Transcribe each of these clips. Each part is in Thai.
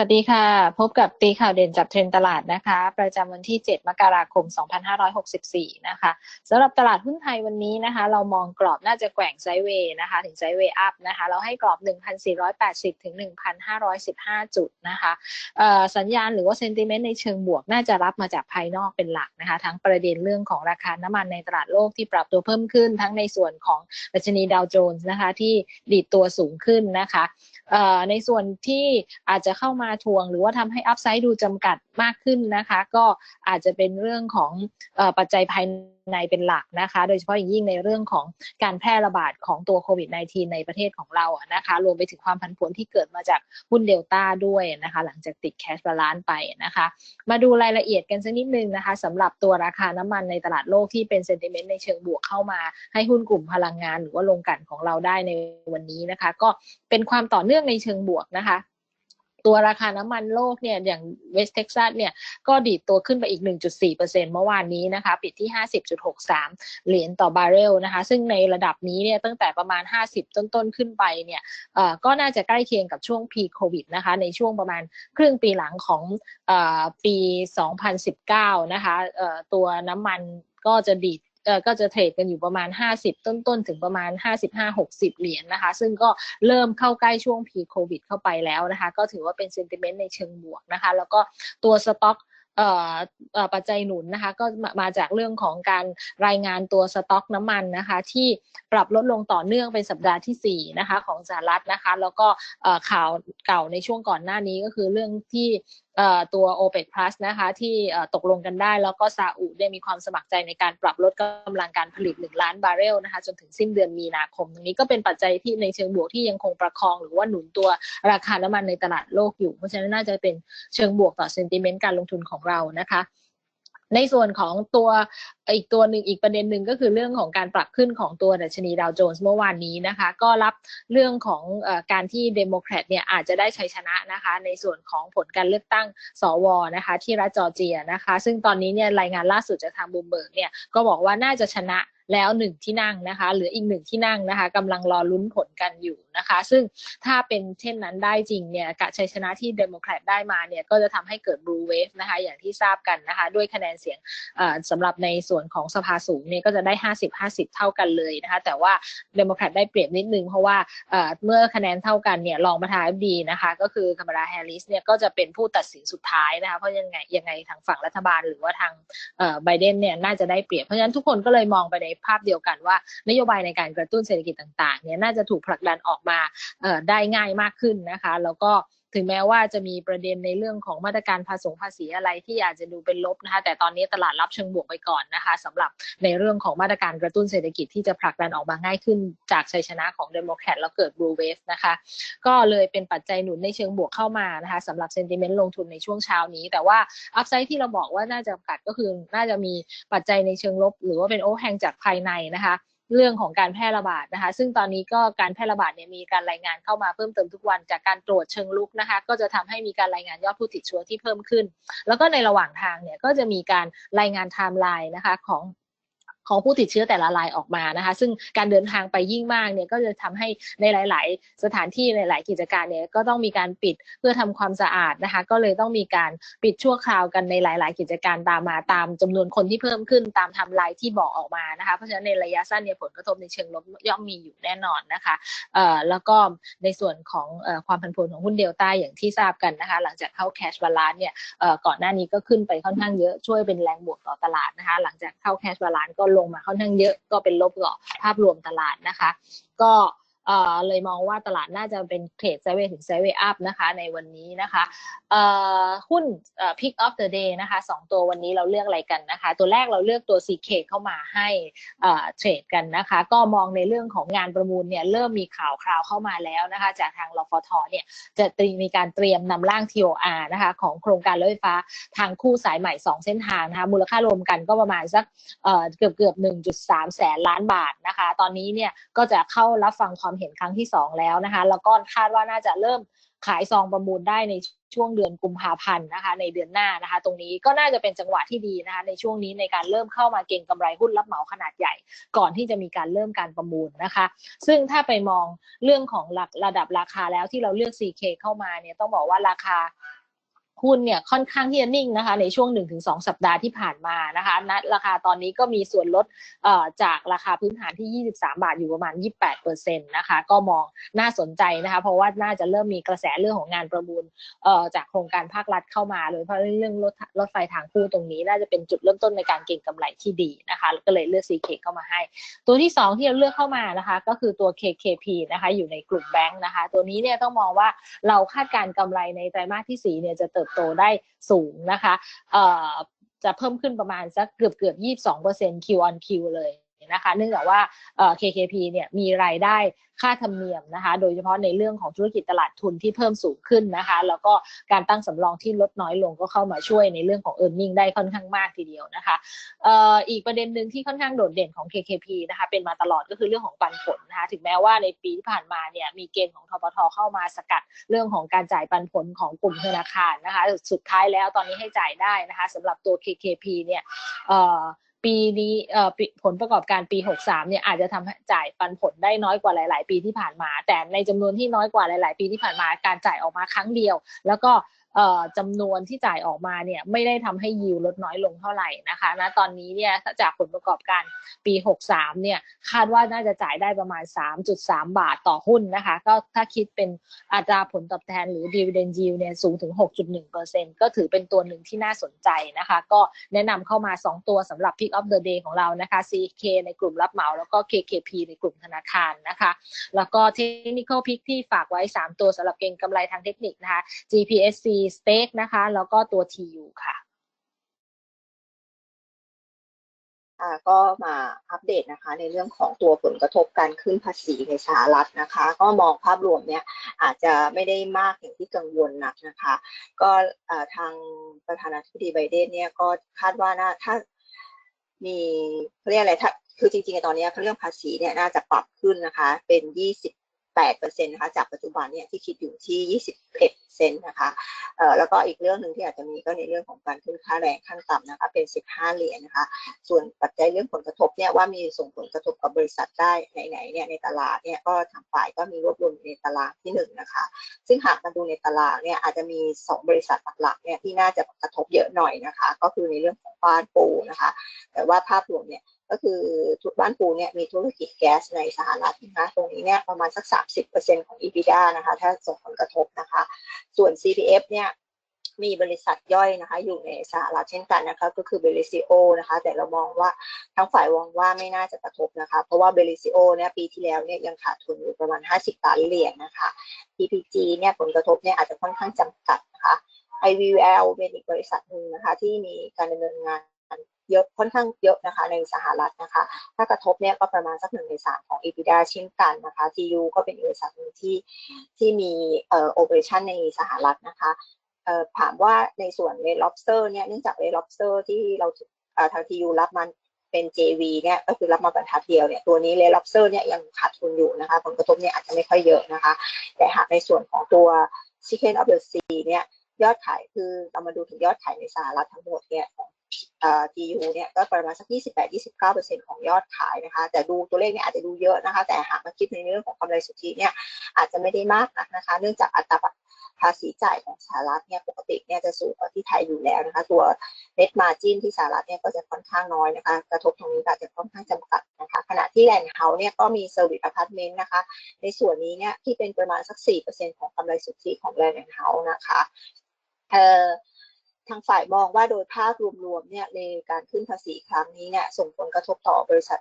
สวัสดีค่ะ พบกับตีข่าวเด่นจับเทรนตลาดนะคะ ประจำวันที่ 7 มกราคม 2564 นะคะสำหรับตลาดหุ้นไทยวันนี้นะคะ เรามองกรอบน่าจะแกว่งไซด์เวย์นะคะ ถึงไซด์เวย์อัพนะคะ เราให้กรอบ 1,480 ถึง 1,515 จุดนะคะสัญญาณหรือว่าเซนติเมนต์ในเชิงบวกน่าจะรับมาจากภายนอกเป็นหลักนะคะ ทั้งประเด็นเรื่องของราคาน้ำมันในตลาดโลกที่ปรับตัวเพิ่มขึ้น ทั้งในส่วนของดัชนีดาวโจนส์นะคะที่ดีดตัวสูงขึ้นนะคะ ในส่วนที่อาจจะเข้ามาทวง หรือว่าทำให้อัพไซด์ดูจำกัดมากขึ้นนะคะ ก็อาจจะเป็นเรื่องของปัจจัยภาย ในเป็นหลักนะคะ โดยเฉพาะอย่างยิ่งในเรื่องของการแพร่ระบาดของตัวโควิด -19 ในประเทศของเราอะนะคะ รวมไปถึงความผันผวนที่เกิดมาจากหุ้นเดลต้าด้วยนะคะ หลังจากติดแคชบาลานไปนะคะ มาดูรายละเอียดกันสักนิดนึงนะคะสำหรับตัวราคาน้ำมันในตลาดโลกที่เป็นเซนติเมนต์ในเชิงบวกเข้ามาให้หุ้นกลุ่มพลังงาน หรือว่าลงกันของเราได้ในวันนี้นะคะ ก็เป็นความต่อเนื่องในเชิงบวกนะคะ ตัวราคาน้ำมันโลกเนี่ยอย่างเวสเท็กซัสเนี่ยก็ดีดตัวขึ้นไปอีก 1.4%เมื่อวานนี้นะคะ ปิดที่ 50.63 เหรียญต่อบาร์เรลนะคะ ซึ่งในระดับนี้เนี่ยตั้งแต่ประมาณ 50 ต้นๆ ขึ้นไปเนี่ยก็น่าจะใกล้เคียงกับช่วงพีโควิดนะคะ ในช่วงประมาณครึ่งปีหลังของอปี 2019 นะคะตัวน้ำมันก็จะดีด ก็จะเทรดกันอยู่ประมาณ 50 ต้นๆ ถึงประมาณ 55-60 เหรียญนนะคะ ซึ่งก็เริ่มเข้าใกล้ช่วงพีโควิดเข้าไปแล้วนะคะ ก็ถือว่าเป็นเซนติเมนต์ในเชิงบวกนะคะ แล้วก็ตัวสต็อกปัจจัยหนุนนะคะก็มาจากเรื่องของการรายงานตัวสต็อกน้ำมันนะคะที่ปรับลดลงต่อเนื่องเป็นสัปดาห์ที่4นะคะของสหรัฐนะคะแล้วก็ข่าวเก่าในช่วงก่อนหน้านี้ก็คือเรื่องที่ ตัว o p e ป Plus นะคะ ที่ตกลงกันได้ แล้วก็ซาอุได้มีความสมัครใจในการปรับลดกำลังการผลิต 1 ล้านบาร์เรลนะคะ จนถึงสิ้นเดือนมีนาคม ตรงนี้ก็เป็นปัจจัยที่ในเชิงบวกที่ยังคงประคอง หรือว่าหนุนตัวราคาน้ำมันในตลาดโลกอยู่ เพราะฉะนั้นน่าจะเป็นเชิงบวกต่อเซนติเมนต์การลงทุนของเรานะคะ ในส่วนของตัวอีกตัวหนึ่งอีกประเด็นหนึ่งก็คือเรื่องของการปรับขึ้นของตัวดัชนีดาวโจนส์เมื่อวานนี้นะคะ ก็รับเรื่องของอการที่เดโมแครตเนี่ยอาจจะได้ชัยชนะนะคะ ในส่วนของผลการเลือกตั้งสวนะคะ ที่รัฐจอร์เจียนะคะ ซึ่งตอนนี้เนี่ยรายงานล่าสุดจากทางบูมเบิร์กเนี่ยก็บอกว่าน่าจะชนะ แล้วหนึ่งที่นั่งนะคะหรืออีกหนึ่งที่นั่งนะคะกำลังรอลุ้นผลกันอยู่นะคะ ซึ่งถ้าเป็นเช่นนั้นได้จริงเนี่ยกชัยชนะที่เดโมแครตได้มาเนี่ยก็จะทำให้เกิดบลูเวฟนะคะอย่างที่ทราบกันนะคะด้วยคะแนนเสียงสำหรับในส่วนของสภาสูงเนี่ยก็จะได้ 50-50 เท่ากันเลยนะคะแต่ว่าเดโมแครตได้เปรียบนิดนึง เพราะว่าเมื่อคะแนนเท่ากันเนี่ยรองประธานาธิบดีนะคะก็คือคามาราแฮร์ริสเนี่ยก็จะเป็นผู้ตัดสินสุดท้ายนะคะเพราะยังไงยังไงทางฝั่งรัฐบาลหรือว่าทางไบเดนเนี่ยน่าจะได้เปรียบเพราะฉะนั้นทุกคนก็เลยมองไปในภาพเดียวกันว่านโยบายในการกระตุ้นเศรษฐกิจต่างๆเนี่ยน่าจะถูกผลักดันออกมาได้ง่ายมากขึ้นนะคะ แล้วก็ ถึงแม้ว่าจะมีประเด็นในเรื่องของมาตรการภาษีภาษีอะไรที่อาจจะดูเป็นลบนะคะแต่ตอนนี้ตลาดรับเชิงบวกไปก่อนนะคะสำหรับในเรื่องของมาตรการกระตุ้นเศรษฐกิจที่จะผลักดันออกมาง่ายขึ้นจากชัยชนะของเดโมแครตแล้วเกิดบลูเวฟนะคะก็เลยเป็นปัจจัยหนุนในเชิงบวกเข้ามานะคะสำหรับเซนติเมนต์ลงทุนในช่วงเช้านี้ แต่ว่าอัพไซด์ที่เราบอกว่าน่าจะกัดก็คือน่าจะมีปัจจัยในเชิงลบ หรือว่าเป็นโอแฮงจากภายในนะคะ เรื่องของการแพร่ระบาดนะคะ ซึ่งตอนนี้ก็การแพร่ระบาดเนี่ยมีการรายงานเข้ามาเพิ่มเติมทุกวันจากการตรวจเชิงลุกนะคะ ก็จะทำให้มีการรายงานยอดผู้ติดเชื้อที่เพิ่มขึ้น แล้วก็ในระหว่างทางเนี่ยก็จะมีการรายงานไทม์ไลน์นะคะของ ของผู้ติดเชื้อแต่ละรายออกมานะคะ ซึ่งการเดินทางไปยิ่งมากเนี่ยก็จะทำให้ในหลาย ๆ สถานที่ในหลายกิจการเนี่ยก็ต้องมีการปิดเพื่อทำความสะอาดนะคะ ก็เลยต้องมีการปิดชั่วคราวกันในหลาย ๆ กิจการตามมาตามจำนวนคนที่เพิ่มขึ้นตามทำลายที่บอกออกมานะคะ เพราะฉะนั้นในระยะสั้นเนี่ยผลกระทบในเชิงลบย่อมมีอยู่แน่นอนนะคะเอ่อแล้วก็ในส่วนของเอ่อความผันผวนของหุ้นเดลต้าอย่างที่ทราบกันนะคะ หลังจากเข้าแคชบาลานเนี่ยเอ่อก่อนหน้านี้ก็ขึ้นไปค่อนข้างเยอะช่วยเป็นแรงบวกต่อตลาดนะคะ หลังจากเข้าแคชบาลานก็ลลงมาค่อนข้างเยอะก็เป็นลบต่อภาพรวมตลาดนะคะ ก็ เลยมองว่าตลาดน่าจะเป็นเทรดไซเวถึงไซเวย์อัพนะคะในวันนี้นะคะหุ้น pick of the day นะคะสองตัววันนี้เราเลือกอะไรกันนะคะ ตัวแรกเราเลือกตัว CK เข้ามาให้เทรดกันนะคะ ก็มองในเรื่องของงานประมูลเนี่ยเริ่มมีข่าวคราวเข้ามาแล้วนะคะ จากทางรฟทเนี่ยจะตรีมีการเตรียมนำร่าง TOR นะคะของโครงการรถไฟฟ้าทางคู่สายใหม่ 2 เส้นทางนะคะมูลค่ารวมกันก็ประมาณสักเกือบเกือบ1.3 แสนล้านบาทนะคะ ตอนนี้เนี่ยก็จะเข้ารับฟังความเห็นครั้งที่สองแล้วนะคะ แล้วก็คาดว่าน่าจะเริ่มขายซองประมูลได้ในช่วงเดือนกุมภาพันธ์นะคะ ในเดือนหน้านะคะ ตรงนี้ก็น่าจะเป็นจังหวะที่ดีนะคะ ในช่วงนี้ในการเริ่มเข้ามาเก็งกำไรหุ้นรับเหมาขนาดใหญ่ ก่อนที่จะมีการเริ่มการประมูลนะคะ ซึ่งถ้าไปมองเรื่องของหลักระดับราคาแล้วที่เราเลือก CK เข้ามาเนี่ยต้องบอกว่าราคา หุ้นเนี่ยค่อนข้างที่จะนิ่งนะคะในช่วง 1-2 สัปดาห์ที่ผ่านมานะคะณราคาตอนนี้ก็มีส่วนลดจากราคาพื้นฐานที่ 23 บาทอยู่ประมาณ 28%นะคะก็มองน่าสนใจนะคะเพราะว่าน่าจะเริ่มมีกระแสเรื่องของงานประมูลจากโครงการภาครัฐเข้ามาเลยเพราะเรื่องรถรถไฟทางคู่ตรงนี้ น่าจะเป็นจุดเริ่มต้นในการเก็งกำไรที่ดีนะคะก็เลยเลือก CK เข้ามาให้ ตัวที่ 2 ที่เราเลือกเข้ามานะคะก็คือตัว KKP นะคะอยู่ในกลุ่มแบงค์นะคะตัวนี้เนี่ยต้องมองว่าเราคาดการกำไรในไตรมาสที่4เนี่ยจะเติบโตได้สูงนะคะจะเพิ่มขึ้นประมาณสักเกือบเกือบ22% Q on Q เลย นะคะเนื่องจากว่า KKP เนี่ยมีรายได้ค่าธรรมเนียมนะคะ โดยเฉพาะในเรื่องของธุรกิจตลาดทุนที่เพิ่มสูงขึ้นนะคะ แล้วก็การตั้งสำรองที่ลดน้อยลงก็เข้ามาช่วยในเรื่องของ e a r n i n g ได้ค่อนข้างมากทีเดียวนะคะอีกประเด็นหนึ่งที่ค่อนข้างโดดเด่นของ KKP นะคะเป็นมาตลอดก็คือเรื่องของปันผลนะคะ ถึงแม้ว่าในปีที่ผ่านมาเนี่ยมีเกณฑ์ของทปทเข้ามาสกัดเรื่องของการจ่ายปันผลของกลุ่มธนาคารนะคะ สุดท้ายแล้วตอนนี้ให้จ่ายได้นะคะสำหรับตัว KKP เนี่ย ปีนี้ผลประกอบการปี 63 เนี่ยอาจจะทำให้จ่ายปันผลได้น้อยกว่าหลาย ๆ ปีที่ผ่านมา แต่ในจำนวนที่น้อยกว่าหลาย ๆ ปีที่ผ่านมาการจ่ายออกมาครั้งเดียว แล้วก็ จำนวนที่จ่ายออกมาเนี่ยไม่ได้ทำให้ยิวลดน้อยลงเท่าไหร่นะคะณตอนนี้เนี่ยจากผลประกอบการปี 63เนี่ยคาดว่าน่าจะจ่ายได้ประมาณ 3.3 บาทต่อหุ้นนะคะก็ถ้าคิดเป็นอัตราผลตอบแทนหรือ dividend yield เนี่ยสูงถึง 6.1%ก็ถือเป็นตัวหนึ่งที่น่าสนใจนะคะก็แนะนำเข้ามา 2 ตัวสำหรับ pick of the day ของเรานะคะ CK ในกลุ่มรับเหมาแล้วก็ KKP ในกลุ่มธนาคารนะคะ แล้วก็ technical pick ที่ฝากไว้ 3 ตัวสำหรับเก็งกำไรทางเทคนิคนะคะ GPSC Stake นะคะ แล้วก็ตัว TU ค่ะก็มาอัปเดตนะคะในเรื่องของตัวผลกระทบการขึ้นภาษีในสหรัฐนะคะ ก็มองภาพรวมเนี่ยอาจจะไม่ได้มากอย่างที่กังวลนักนะคะ ก็ทางประธานาธิบดีไบเดนเนี่ยก็คาดว่าน่าถ้ามีเรียกอะไรถ้าคือจริงๆตอนนี้เรื่องภาษีเนี่ยน่าจะปรับขึ้นนะคะเป็น 8%นะคะจากปัจจุบันเนี่ยที่คิดอยู่ที่ 21เซนนะคะเอ่อแล้วก็อีกเรื่องหนึ่งที่อาจจะมีก็ในเรื่องของการขึ้นค่าแรงขั้นต่ำนะคะเป็น 15 เหรียญนะคะ ส่วนปัจจัยเรื่องผลกระทบเนี่ยว่ามีส่งผลกระทบกับบริษัทได้ไหนๆเนี่ยในตลาดเนี่ยก็ทางฝ่ายก็มีรวบรวมในตลาดที่1นนะคะซึ่งหากมาดูในตลาดเนี่ยอาจจะมี 2 บริษัทหลักๆเนี่ยที่น่าจะกระทบเยอะหน่อยนะคะ ก็คือในเรื่องของบ้านปูนะคะ แต่ว่าภาพรวมเนี่ย ก็คือทุกบ้านปูเนี่ยมีธุรกิจแก๊สในสหรัฐนะคะตรงนี้เนี่ยประมาณสัก 30%ของ EBITDA นะคะ ถ้าส่งผลกระทบนะคะ ส่วน CPF เนี่ยมีบริษัทย่อยนะคะ อยู่ในสหรัฐเช่นกันนะคะ ก็คือเบลิซิโอนะคะ แต่เรามองว่าทั้งฝ่ายมองว่าไม่น่าจะกระทบนะคะ เพราะว่าเบลิซิโอเนี่ยปีที่แล้วเนี่ยยังขาดทุนอยู่ประมาณ 50ล้านเหรียญนะคะ PPG เนี่ยผลกระทบเนี่ยอาจจะค่อนข้างจำกัดนะคะ IVL เป็นอีกบริษัทหนึ่งนะคะ ที่มีการดำเนินงาน เยอะค่อนข้างเยอะนะคะในสหรัฐนะคะ ถ้ากระทบเนี่ยก็ประมาณสักหนึ่งในสามของ EBITDA เช่นกันนะคะ TU ก็เป็นบริษัทหนึ่งที่ที่มีเอ่อโอเปอเรชันในสหรัฐนะคะเอ่อถามว่าในส่วน Red Lobster เนี่ยเนื่องจาก Red Lobster ที่เราเอ่อทาง TU รับมันเป็น JV เนี่ยก็คือรับมาบรรทัดเดียวเนี่ยตัวนี้ Red Lobster เนี่ยยังขาดทุนอยู่นะคะผลกระทบเนี่ยอาจจะไม่ค่อยเยอะนะคะ แต่หากในส่วนของตัว Chicken of the Sea เนี่ยยอดขายคือเรามาดูถึงยอดขายในสหรัฐทั้งหมดเนี่ยของ GU เนี่ยก็ประมาณสัก 28-29%ของยอดขายนะคะ แต่ดูตัวเลขเนี่ยอาจจะดูเยอะนะคะ แต่หากมาคิดในเรื่องของกำไรสุทธิเนี่ยอาจจะไม่ได้มากนักนะคะ เนื่องจากอัตราภาษีจ่ายของสหรัฐเนี่ยปกติเนี่ยจะสูงกว่าที่ไทยอยู่แล้วนะคะ ตัว net margin ที่สหรัฐเนี่ยก็จะค่อนข้างน้อยนะคะ กระทบตรงนี้อาจจะค่อนข้างจำกัดนะคะ ขณะที่แลนด์เฮาส์เนี่ยก็มี service apartment นะคะ ในส่วนนี้เนี่ยที่เป็นประมาณสัก 4%ของกำไรสุทธิของแลนด์เฮาส์นะคะ เอ่อ ทางฝ่ายมองว่าโดยภาพรวมๆเนี่ยในการขึ้นภาษีครั้งนี้เนี่ยส่งผลกระทบต่อบริษัท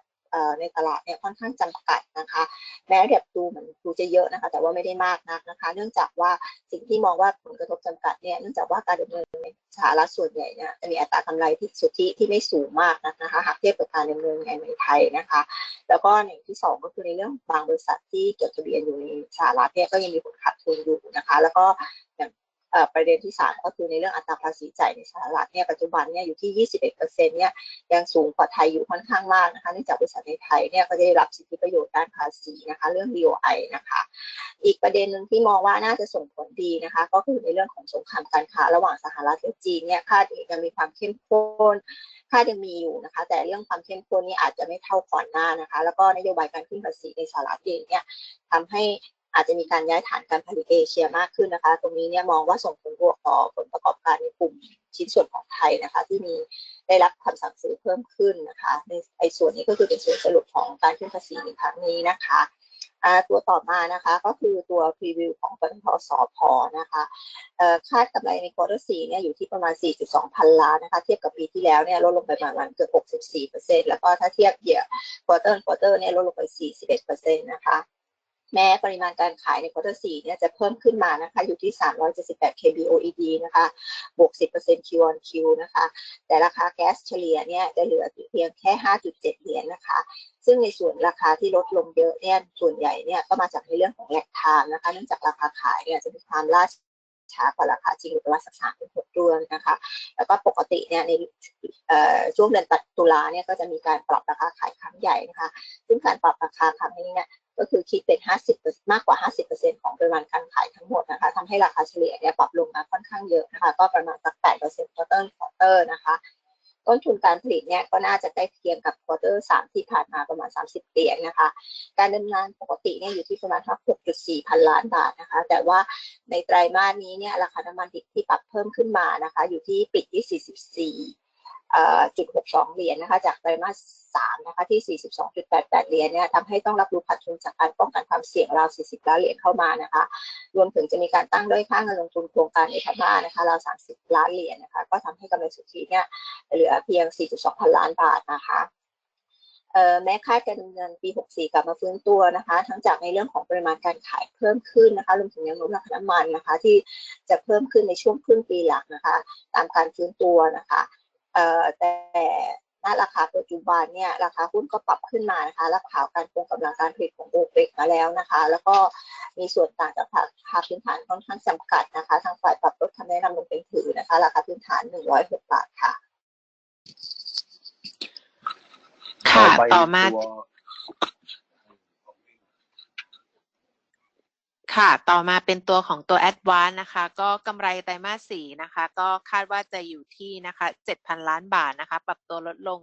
ในตลาดเนี่ยค่อนข้างจำกัดนะคะ แม้แบบดูเหมือนดูจะเยอะนะคะ แต่ว่าไม่ได้มากนักนะคะ เนื่องจากว่าสิ่งที่มองว่าผลกระทบจำกัดเนี่ยเนื่องจากว่าการดำเนินในสหรัฐส่วนใหญ่เนี่ยจะมีอัตรากำไรที่สุทธิที่ไม่สูงมากนะคะหากเทียบกับการดำเนินในไทยนะคะ แล้วก็ในที่ 2 ก็คือในเรื่องบางบริษัทที่จดทะเบียนอยู่ในสหรัฐเนี่ยก็ยังมีผลขาดทุนอยู่นะคะ แล้วก็อย่าง ประเด็นที่สามก็คือในเรื่องอัตราภาษีจ่ายในสหรัฐเนี่ยปัจจุบันเนี่ยอยู่ที่ 21%เนี่ยยังสูงกว่าไทยอยู่ค่อนข้างมากนะคะเนื่องจากบริษัทในไทยเนี่ยก็จะได้รับสิทธิประโยชน์ด้านภาษีนะคะเรื่อง BOI นะคะ อีกประเด็นหนึ่งที่มองว่าน่าจะส่งผลดีนะคะก็คือในเรื่องของสงครามการค้าระหว่างสหรัฐและจีนเนี่ยคาดยังมีความเข้มข้นคาดยังมีอยู่นะคะ แต่เรื่องความเข้มข้นนี่อาจจะไม่เท่าก่อนหน้านะคะ แล้วก็นโยบายการขึ้นภาษีในสหรัฐเองเนี่ยทำให้ อาจจะมีการย้ายฐานการผลิตเอเชียมากขึ้นนะคะ ตรงนี้เนี่ยมองว่าส่งผลบวกต่อผลประกอบการในกลุ่มชิ้นส่วนของไทยนะคะ ที่มีได้รับคำสั่งซื้อเพิ่มขึ้นนะคะในไอ้ส่วนนี้ก็คือเป็นส่วนสรุปของการขึ้นภาษีในครั้งนี้นะคะตัวต่อมานะคะก็คือตัวพรีวิวของปตทสพนะคะคาดกำไรในควอเตอร์สี่เนี่ยอยู่ที่ประมาณ 4.2 พันล้านนะคะเทียบกับปีที่แล้วเนี่ยลดลงไปประมาณเกือบ 64%แล้วก็ถ้าเทียบเยียควอเตอร์ควอเตอร์เนี่ยลดลงไป 41%นะคะ แม้ปริมาณการขายในควอเตอร์4เนี่ยจะเพิ่มขึ้นมานะคะอยู่ที่ 378 kBOED นะคะบวก 10% Q on Q นะคะแต่ราคาแก๊สเฉลี่ยเนี่ยจะเหลือเพียงแค่ 5.7 เหรียญนะคะ ซึ่งในส่วนราคาที่ลดลงเยอะเนี่ยส่วนใหญ่เนี่ยก็มาจากในเรื่องของแลกทามนะคะเนื่องจากราคาขายเนี่ยจะมีความล่าช้ากว่าราคาจริงประมาณสักสามถึงหกเดือนนะคะ แล้วก็ปกติเนี่ยในช่วงเดือนตุลาเนี่ยก็จะมีการปรับราคาขายครั้งใหญ่นะคะ ซึ่งการปรับราคาครั้งนี้เนี่ย ก็คือคิดเป็น 50 มากกว่า 50%ของปริมาณการขายทั้งหมดนะคะทำให้ราคาเฉลี่ยเนี่ยปรับลงมาค่อนข้างเยอะนะคะ ก็ประมาณสัก8%ควอเตอร์ควอเตอร์นะคะต้นทุนการผลิตเนี่ยก็น่าจะใกล้เคียงกับควอเตอร์สามที่ผ่านมาประมาณ 30เหรียญนะคะ การดำเนินงานปกติเนี่ยอยู่ที่ประมาณ6.4 พันล้านบาทนะคะ แต่ว่าในไตรมาสนี้เนี่ยราคาน้ำมันดิบที่ปรับเพิ่มขึ้นมานะคะ อยู่ที่ปิดที่ 44 จุด62เหรียญนะคะ จากไตรมาสสามนะคะที่ 42.88 เหรียญเนี่ยทำให้ต้องรับรู้ขาดทุนจากการป้องกันความเสี่ยงราว 40 ล้านเหรียญเข้ามานะคะ รวมถึงจะมีการตั้งด้วยค่าเงินลงทุนโครงการในพม่านะคะราว 30 ล้านเหรียญนะคะ ก็ทำให้กำไรสุทธิเนี่ยเหลือเพียง 4.2 พันล้านบาทนะคะแม้คาดการดำเนินปี 64 กลับมาฟื้นตัวนะคะ ทั้งจากในเรื่องของปริมาณการขายเพิ่มขึ้นนะคะรวมถึงยังลดราคาน้ำมันนะคะ ที่จะเพิ่มขึ้นในช่วงครึ่งปีหลังนะคะ ตามการฟื้นตัวนะคะ แต่ณราคาปัจจุบันเนี่ยราคาหุ้นก็ปรับขึ้นมานะคะรับข่าวการคงกำลังการผลิตของโอเปกมาแล้วนะคะ แล้วก็มีส่วนต่างจากราคาพื้นฐานค่อนข้างจำกัดนะคะ ทางฝ่ายปรับลดคำแนะนำลงเป็นถือนะคะ ราคาพื้นฐาน 106 บาทค่ะ ค่ะ ต่อมา ค่ะ ต่อมาเป็นตัวของตัว a d v a n c e นะคะ ก็กำไรไตรมาสสี่นะคะ ก็คาดว่าจะอยู่ที่นะคะ 7,000 ล้านบาทนะคะ ปรับตัวลดลง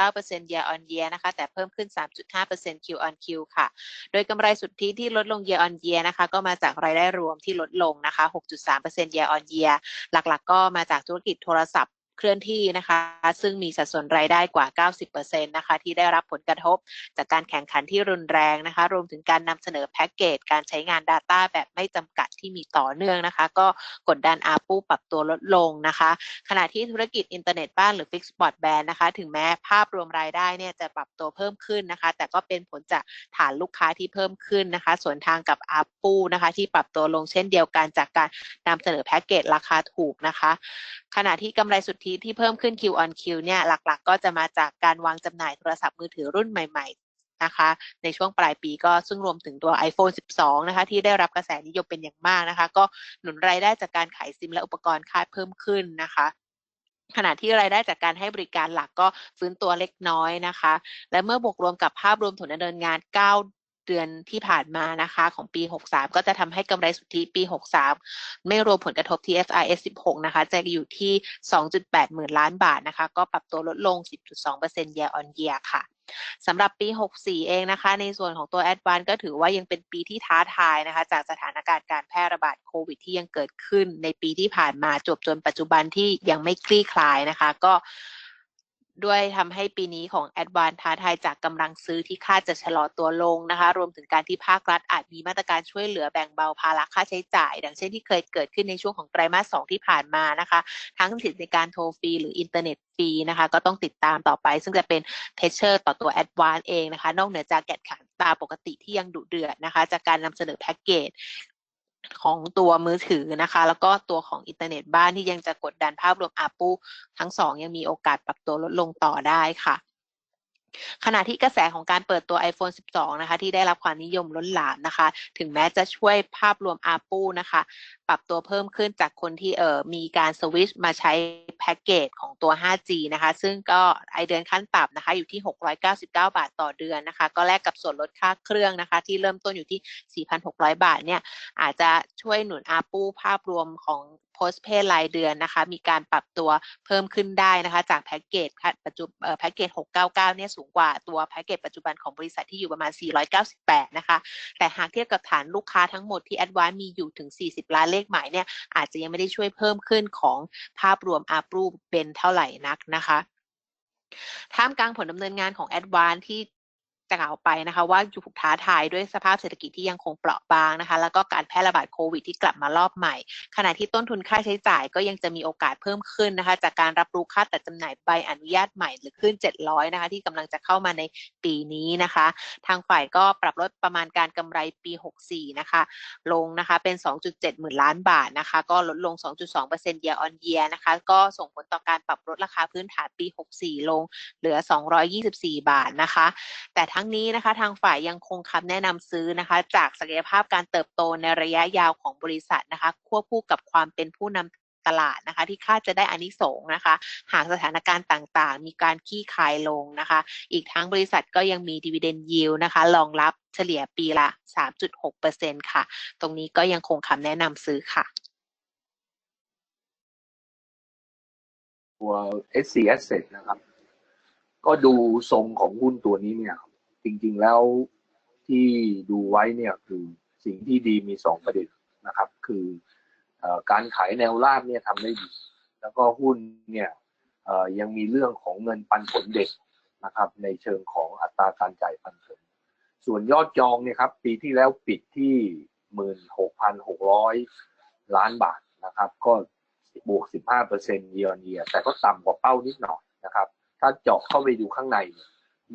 0.9% year on year นะคะ แต่เพิ่มขึ้น 3.5% Q on Q ค่ะ โดยกำไรสุทธิที่ลดลง year on year นะคะ ก็มาจากรายได้รวมที่ลดลงนะคะ 6.3% year on year หลักๆก็มาจากธุรกิจโทรศัพท์ เคลื่อนที่นะคะ ซึ่งมีสัดส่วนรายได้กว่า 90%นะคะที่ได้รับผลกระทบ จากการแข่งขันที่รุนแรงนะคะ รวมถึงการนำเสนอแพ็กเกจการใช้งาน Data แบบไม่จำกัด ที่มีต่อเนื่องนะคะ ก็กดดันอาปูปรับตัวลดลงนะคะ ขณะที่ธุรกิจอินเทอร์เน็ตบ้านหรือ Fixed Broadband นะคะ ถึงแม้ภาพรวมรายได้เนี่ยจะปรับตัวเพิ่มขึ้นนะคะ แต่ก็เป็นผลจากฐานลูกค้าที่เพิ่มขึ้นนะคะ ส่วนทางกับอาปูนะคะที่ปรับตัวลงเช่นเดียวกันจากการนำเสนอแพ็กเกจราคาถูกนะคะ ขณะที่กำไรสุทธิที่เพิ่มขึ้น Q on Q เนี่ยหลักๆ ก็จะมาจากการวางจำหน่ายโทรศัพท์มือถือรุ่นใหม่ๆ นะคะ ในช่วงปลายปีก็ซึ่งรวมถึงตัว iPhone 12 นะคะ ที่ได้รับกระแสนิยมเป็นอย่างมากนะคะ ก็หนุนรายได้จากการขายซิมและอุปกรณ์คาดเพิ่มขึ้นนะคะขณะที่รายได้จากการให้บริการหลักก็ฟื้นตัวเล็กน้อยนะคะ และเมื่อบวกรวมกับภาพรวมผลดำเนินงาน 9 เดือนที่ผ่านมานะคะ ของปี 63 ก็จะทำให้กำไรสุทธิปี 63 ไม่รวมผลกระทบที่ FRS 16 นะคะ จะอยู่ที่ 2.8 หมื่นล้านบาทนะคะ ก็ปรับตัวลดลง 10.2% year on year ค่ะ สำหรับปี 64 เองนะคะ ในส่วนของตัวแอดวานก็ถือว่ายังเป็นปีที่ท้าทายนะคะ จากสถานการณ์การแพร่ระบาดโควิดที่ยังเกิดขึ้นในปีที่ผ่านมาจบจนปัจจุบันที่ยังไม่คลี่คลายนะคะ ก็ ด้วยทำให้ปีนี้ของ a d v a n c e ท้าทายจากกำลังซื้อที่คาดจะชะลอตัวลงนะคะ รวมถึงการที่ภาครัฐอาจมีมาตรการช่วยเหลือแบ่งเบาภาระค่าใช้จ่าย ดังเช่นที่เคยเกิดขึ้นในช่วงของไตรมาส2ที่ผ่านมานะคะ ทั้งสิทธิในการโทรฟรีหรืออินเทอร์เน็ตฟรีนะคะ ก็ต้องติดตามต่อไป ซึ่งจะเป็นเพชเชอร์ต่อตัว a d v a n c e เองนะคะ นอกเหนือจากแกดขันตาปกติที่ยังดุเดือดนะคะ จากการนำเสนอแพ็กเกจ ของตัวมือถือนะคะ แล้วก็ตัวของอินเทอร์เน็ตบ้านที่ยังจะกดดันภาพรวมอาปูทั้งสองยังมีโอกาสปรับตัวลดลงต่อได้ค่ะ ขณะที่กระแสของการเปิดตัว iPhone 12 นะคะ ที่ได้รับความนิยมล้นหลามนะคะ ถึงแม้จะช่วยภาพรวม ARPU นะคะ ปรับตัวเพิ่มขึ้นจากคนที่เอ่อมีการสวิชมาใช้แพ็กเกจของตัว 5G นะคะ ซึ่งก็ไอเดือนขั้นต่ำนะคะ อยู่ที่ 699 บาทต่อเดือนนะคะ ก็แลกกับส่วนลดค่าเครื่องนะคะ ที่เริ่มต้นอยู่ที่ 4,600 บาทเนี่ยอาจจะช่วยหนุน ARPU ภาพรวมของ postpaid รายเดือนนะคะ มีการปรับตัวเพิ่มขึ้นได้นะคะ จากแพ็กเกจปัจจุแพ็กเกจ 699 เนี่ยสูงกว่าตัวแพ็กเกจปัจจุบันของบริษัทที่อยู่ประมาณ 498 นะคะ แต่หากเทียบกับฐานลูกค้าทั้งหมดที่ Advance มีอยู่ถึง 40 ล้านเลขหมายเนี่ยอาจจะยังไม่ได้ช่วยเพิ่มขึ้นของภาพรวม ARPU เป็นเท่าไหร่นักนะคะท่ามกลางผลดำเนินงานของ Advance ที่ กล่าวไปนะคะ ว่าอยู่ถูกท้าทายด้วยสภาพเศรษฐกิจที่ยังคงเปราะบางนะคะ แล้วก็การแพร่ระบาดโควิดที่กลับมารอบใหม่ ขณะที่ต้นทุนค่าใช้จ่ายก็ยังจะมีโอกาสเพิ่มขึ้นนะคะ จากการรับรู้ค่าตัดจำหน่ายใบอนุญาตใหม่หรือขึ้น 700 นะคะ ที่กำลังจะเข้ามาในปีนี้นะคะ ทางฝ่ายก็ปรับลดประมาณการกำไรปี 64 นะคะ ลงนะคะเป็น 2.7 หมื่นล้านบาทนะคะ ก็ลดลง 2.2% year on year นะคะ ก็ส่งผลต่อการปรับลดราคาพื้นฐานปี 64 ลง เหลือ 224 บาทนะคะ แต่ทั้งนี้นะคะ ทางฝ่ายยังคงคำแนะนำซื้อนะคะ จากศักยภาพการเติบโตในระยะยาวของบริษัทนะคะ ควบคู่กับความเป็นผู้นำตลาดนะคะที่คาดจะได้อานิสงส์นะคะ หากสถานการณ์ต่างๆ มีการขี้คายลงนะคะ อีกทั้งบริษัทก็ยังมี dividend yield นะคะรองรับเฉลี่ยปีละ 3.6%ค่ะ ตรงนี้ก็ยังคงคำแนะนำซื้อค่ะ ตัว SC Asset นะครับ ก็ดูทรงของหุ้นตัวนี้เนี่ย จริง ๆ แล้วที่ดูไว้เนี่ยคือสิ่งที่ดีมีสองประเด็นนะครับ คืออการขายแนวราบเนี่ยทำได้ดี แล้วก็หุ้นเนี่ยยังมีเรื่องของเงินปันผลเด็กนะครับ ในเชิงของอัตราการจ่ายปันผล ส่วนยอดจองเนี่ยครับ ปีที่แล้วปิดที่หมื่นหกพันหกร้อยล้านบาทนะครับ ก็บวก 15เปอร์เซ็นต์เยียร์เยียแต่ก็ต่ำกว่าเป้านิดหน่อยนะครับ ถ้าเจาะเข้าไปดูข้างใน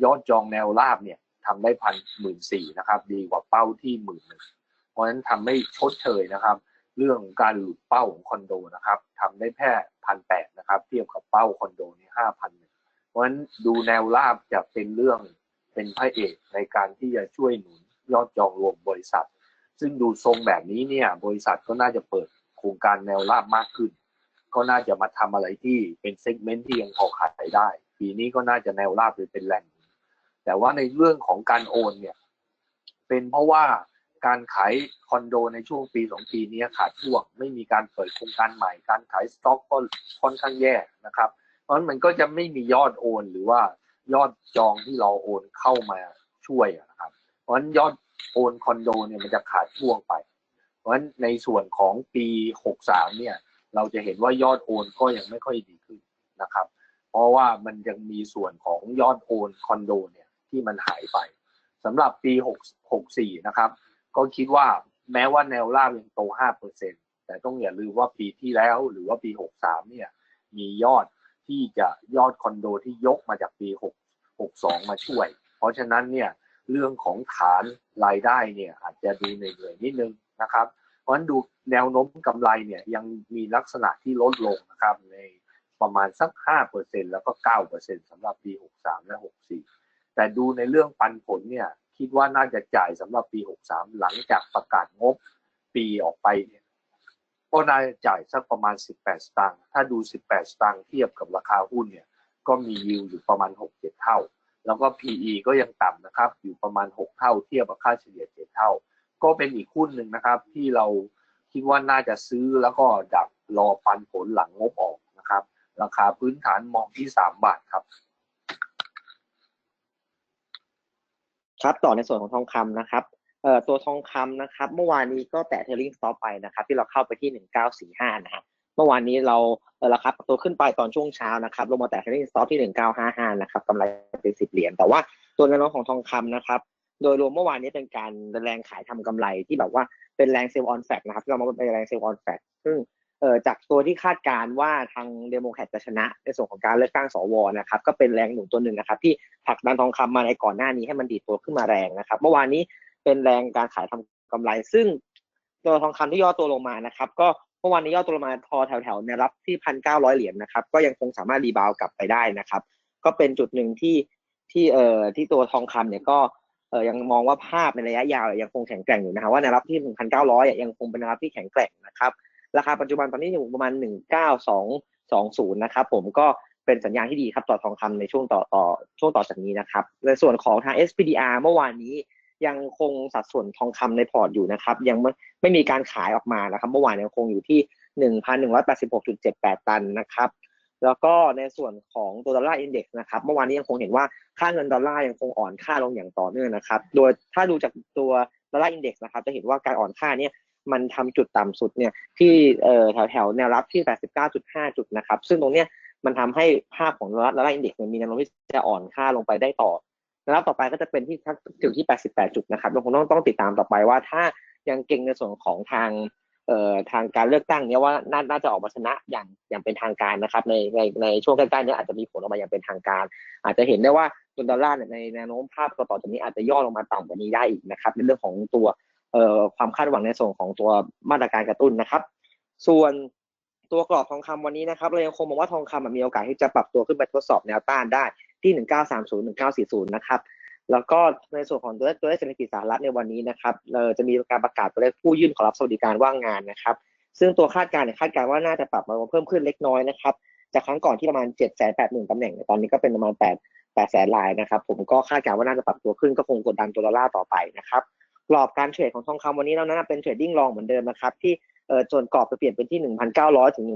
ยอดจองแนวราบเนี่ย ทำได้พันหมื่นสี่นะครับ ดีกว่าเป้าที่หมื่นหนึ่งเพราะฉะนั้นทำไม่ชดเชยนะครับ เรื่องการหลุดเป้าของคอนโดนะครับทำได้แค่พันแปดนะครับ เทียบกับเป้าคอนโดนี่ห้าพันเพราะฉะนั้นดูแนวราบจะเป็นเรื่องเป็นพระเอกในการที่จะช่วยหนุนยอดจองรวมบริษัท ซึ่งดูทรงแบบนี้เนี่ย บริษัทก็น่าจะเปิดโครงการแนวราบมากขึ้น ก็น่าจะมาทำอะไรที่เป็นเซกเมนต์ที่ยังพอขายได้ ปีนี้ก็น่าจะแนวราบหรือเป็นแหล่ง แต่ว่าในเรื่องของการโอนเนี่ย เป็นเพราะว่าการขายคอนโดในช่วงปีสองปีนี้ขาดช่วง ไม่มีการเปิดโครงการใหม่ การขายสต็อกก็ค่อนข้างแย่นะครับ เพราะฉะนั้นมันก็จะไม่มียอดโอนหรือว่ายอดจองที่เราโอนเข้ามาช่วยนะครับ เพราะฉะนั้นยอดโอนคอนโดเนี่ยมันจะขาดช่วงไป เพราะฉะนั้นในส่วนของปี63เนี่ย เราจะเห็นว่ายอดโอนก็ยังไม่ค่อยดีขึ้นนะครับ เพราะว่ามันยังมีส่วนของยอดโอนคอนโดเนี่ย ที่มันหายไปสำหรับปี6 64 นะครับ ก็คิดว่าแม้ว่าแนวราบยังโต 5%แต่ต้องอย่าลืมว่าปีที่แล้วหรือว่าปี 63 เนี่ย มียอดที่จะยอดคอนโดที่ยกมาจากปี 6 62 มาช่วย เพราะฉะนั้นเนี่ยเรื่องของฐานรายได้เนี่ยอาจจะดูเหนื่อยนิดนึงนะครับ เพราะฉะนั้นดูแนวโน้มกำไรเนี่ยยังมีลักษณะที่ลดลงนะครับในประมาณสัก 5%แล้วก็ 9%สำหรับปี 63 และ 64 แต่ดูในเรื่องปันผลเนี่ย คิดว่าน่าจะจ่ายสำหรับปี 63 หลังจากประกาศงบปีออกไปเนี่ยก็น่าจะจ่ายสักประมาณ 18 สตางค์ถ้าดู 18 สตางค์เทียบกับราคาหุ้นเนี่ย ก็มียิวอยู่ประมาณ 6-7 เท่า แล้วก็ PE ก็ยังต่ำนะครับ อยู่ประมาณ 6 เท่า เทียบกับค่าเฉลี่ย 7 เท่า ก็เป็นอีกหุ้นหนึ่งนะครับ ที่เราคิดว่าน่าจะซื้อแล้วก็ดักรอปันผลหลังงบออกนะครับ ราคาพื้นฐานมองที่ 3 บาทครับ ครับต่อในส่วนของทองคำนะครับเอ่อตัวทองคำนะครับ เมื่อวานนี้ก็แตะเทลลิงสต็อปไปนะครับ ที่เราเข้าไปที่ 1945 นะฮะเมื่อวานนี้เราเออราคาปรับตัวขึ้นไปตอนช่วงเช้านะครับลงมาแตะเทลลิงสต็อปที่ 1955 นะครับกำไรเป็น10 เหรียญแต่ว่าตัวแนวโน้มของทองคำนะครับ โดยรวมเมื่อวานนี้เป็นการแรงขายทำกำไรที่แบบว่าเป็นแรงเซลล์ออนแฟกนะครับที่เรามาเป็นแรงเซลล์ออนแฟกซึ่ง จากตัวที่คาดการว่าทางเดโมแครตจะชนะ ในส่วนของการเลือกตั้งสวนะครับ ก็เป็นแรงหนุนตัวหนึ่งนะครับ ที่ผลักดันทองคำมาในก่อนหน้านี้ให้มันดีดตัวขึ้นมาแรงนะครับ เมื่อวานนี้เป็นแรงการขายทำกำไร ซึ่งตัวทองคำที่ย่อตัวลงมานะครับ ก็เมื่อวานนี้ย่อตัวลงมาพอแถวๆในรับที่พันเก้าร้อยเหรียญนะครับ ก็ยังคงสามารถรีบาวกลับไปได้นะครับ ก็เป็นจุดหนึ่งที่ที่เอ่อที่ตัวทองคำเนี่ยก็เออยังมองว่าภาพในระยะยาวยังคงแข็งแกร่งอยู่นะครับว่าแนวรับที่ 1,900 ยังคงเป็นแนวรับที่แข็งแกร่งนะครับ ราคาปัจจุบันตอนนี้อยู่ประมาณ 19220 นะครับผมก็เป็นสัญญาณที่ดีครับต่อทองคำในช่วงต่อต่อช่วงต่อจากนี้นะครับในส่วนของทาง SPDR เมื่อวานนี้ยังคงสัดส่วนทองคำในพอร์ตอยู่นะครับ ยังไม่ไม่มีการขายออกมานะครับ เมื่อวานยังคงอยู่ที่1,186.78 ตันนะครับ แล้วก็ในส่วนของตัวดอลลาร์อินเด็กซ์นะครับ เมื่อวานนี้ยังคงเห็นว่าค่าเงินดอลลาร์ยังคงอ่อนค่าลงอย่างต่อเนื่องนะครับ โดยถ้าดูจากตัวดอลลาร์อินเด็กซ์นะครับ จะเห็นว่าการอ่อนค่าเนี่ย มันทำจุดต่ำสุดเนี่ยที่เอ่อแถวแถวแนวรับที่ 89.5 จุดนะครับ ซึ่งตรงเนี้ยมันทำให้ภาพของดอลลาร์อินเด็กซ์มันมีแนวโน้มที่จะอ่อนค่าลงไปได้ต่อแนวรับต่อไปก็จะเป็นที่ถึงที่ 88 จุดนะครับเราคงต้องต้องติดตามต่อไปว่าถ้ายังเก่งในส่วนของทางเอ่อทางการเลือกตั้งเนี่ยว่าน่าน่าจะออกมาชนะอย่างอย่างเป็นทางการนะครับ ในในในช่วงใกล้ๆเนี้อาจจะมีผลออกมาอย่างเป็นทางการ อาจจะเห็นได้ว่าดอลลาร์เนี่ยในแนวโน้มภาพต่อๆจากนี้อาจจะย่อลงมาต่ำกว่านี้ได้อีกนะครับในเรื่องของตัว ความคาดหวังในส่วนของตัวมาตรการกระตุ้นนะครับ ส่วนตัวกรอบทองคำวันนี้นะครับเรายังคงมองว่าทองคำมีโอกาสที่จะปรับตัวขึ้นไปทดสอบแนวต้านได้ที่ 1930 1940 นะครับ แล้วก็ในส่วนของตัวเลขตัวเลขเศรษฐกิจสหรัฐในวันนี้นะครับเอ่อจะมีการประกาศตัวเลขผู้ยื่นขอรับสวัสดิการว่างงานนะครับ ซึ่งตัวคาดการณ์คาดการณ์ว่าน่าจะปรับมาเพิ่มขึ้นเล็กน้อยนะครับจากครั้งก่อนที่ประมาณ7 8 0 0 0 0ตำแหน่ง ตอนนี้ก็เป็นประมาณ8 8แสนลายนะครับ ผมก็คาดการณ์ว่าน่าจะปรับตัวขึ้นก็คงกดดันตัวดอลลาร์ต่อไปนะครับ กรอบการเทรดของทองคำวันนี้เรานั้นเป็นเทรดดิ้งลองเหมือนเดิมนะครับที่เออส่วนกรอบจะเปลี่ยนเป็นที่ 1,900 ถึง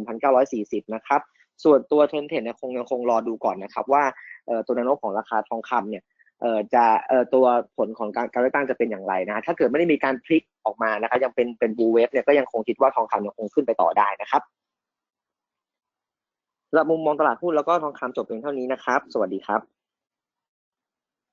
1,940 นะครับ ส่วนตัวเทรนเทรดเนี่ยคงยังคงรอดูก่อนนะครับว่าเออตัวแนวโน้มของราคาทองคำเนี่ยเออจะเออตัวผลของการการเลือกตั้งจะเป็นอย่างไรนะถ้าเกิดไม่ได้มีการพลิกออกมานะครับยังเป็นเป็นบูเวฟเนี่ยก็ยังคงคิดว่าทองคำยังคงขึ้นไปต่อได้นะครับสำหรับมุมมองตลาดหุ้นแล้วก็ทองคำจบเพียงเท่านี้นะครับ สวัสดีครับ